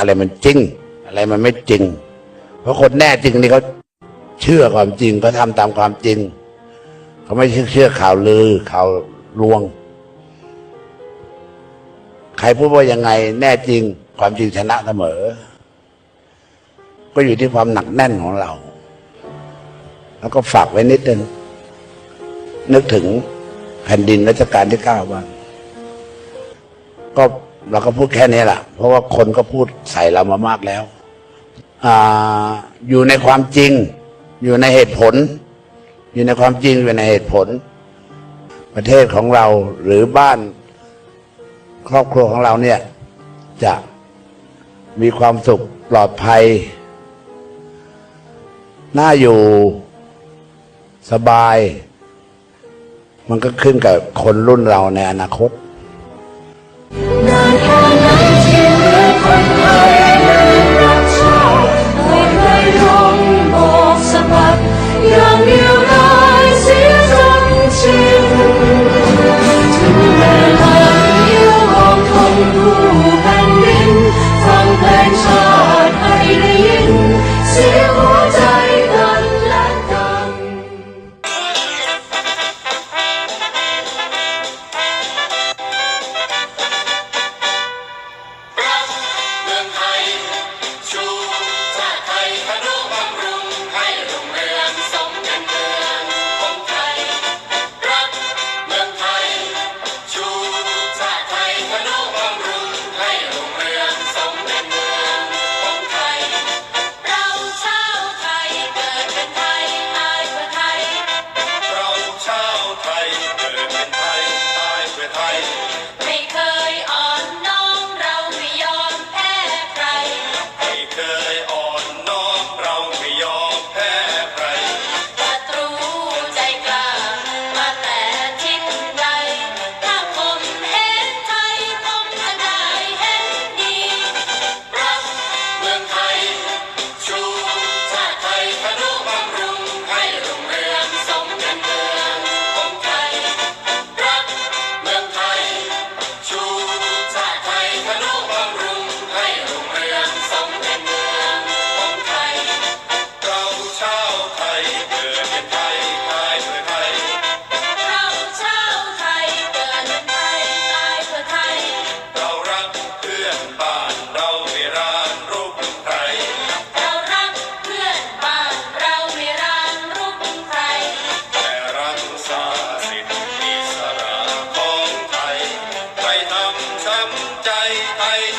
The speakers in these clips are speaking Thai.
อะไรมันจริง อะไรมันไม่จริง เพราะคนแน่จริงนี่เขาเชื่อความจริงเขาทำตามความจริงเขาไม่เชื่อข่าวลือข่าวลวง ใครพูดว่ายังไง แน่จริง ความจริงชนะเสมอ ก็อยู่ที่ความหนักแน่นของเรา แล้วก็ฝากไว้นิดนึงนึกถึงแผ่นดินรัชกาลที่เก้าบ้างก็ เราก็พูดแค่นี้แหละเพราะว่าคนก็พูดใส่เรามามากแล้วออยู่ในความจริง อยู่ในเหตุผล อยู่ในความจริงอยู่ในเหตุผล ประเทศของเราหรือบ้าน ครอบครัวของเราเนี่ย จะมีความสุขปลอดภัย น่าอยู่สบาย มันก็ขึ้นกับคนรุ่นเราในอนาคตนาน แค่ไหนที่เหลือคนไทย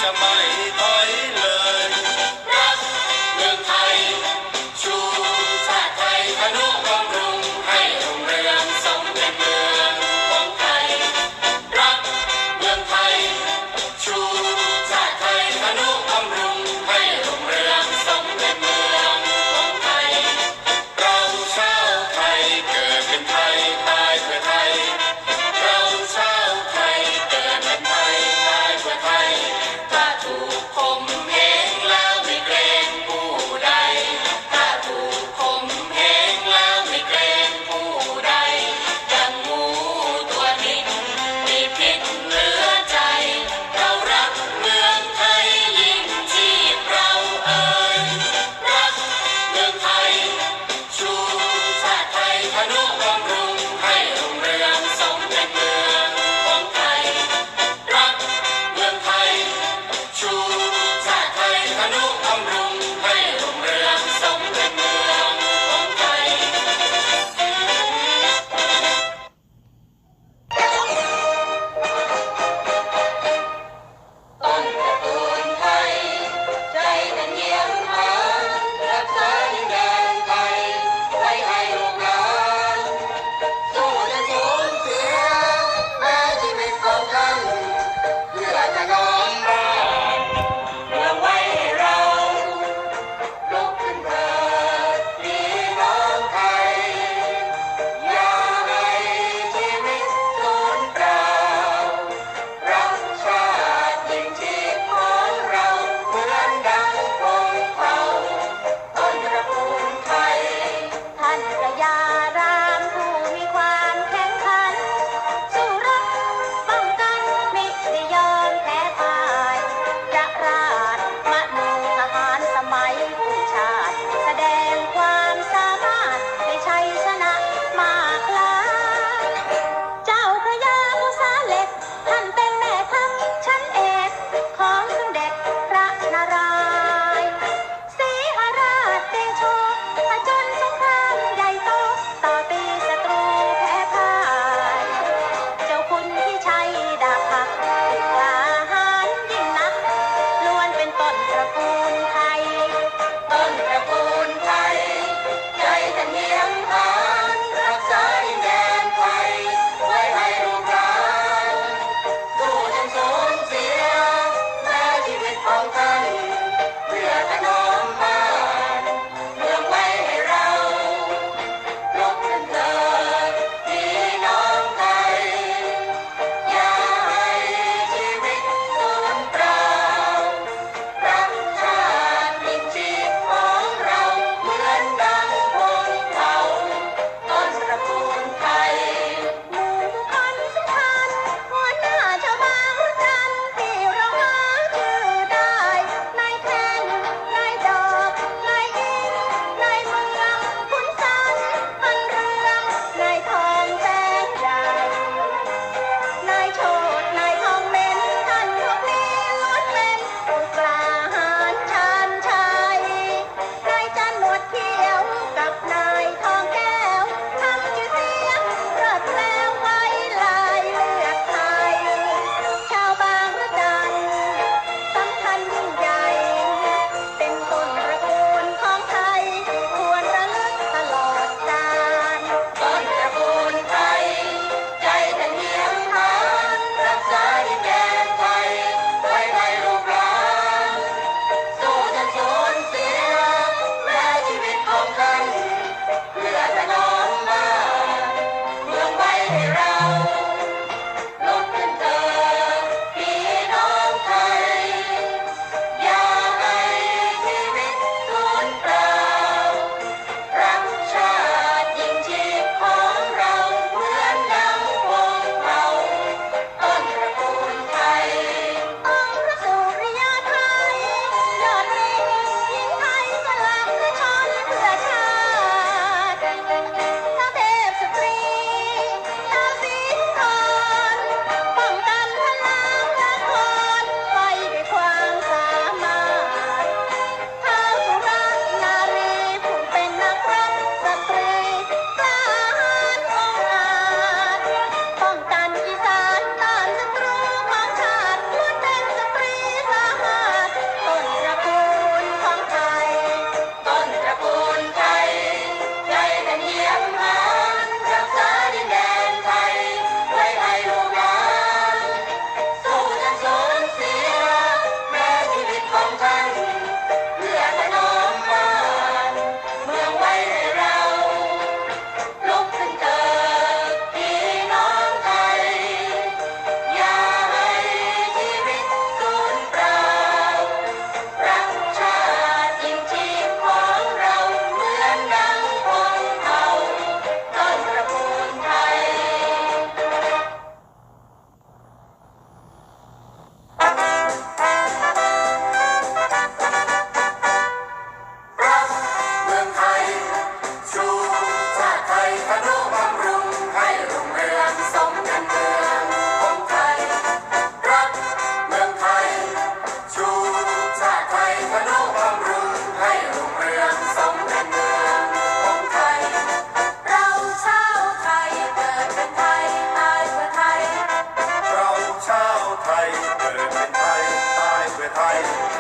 sa time.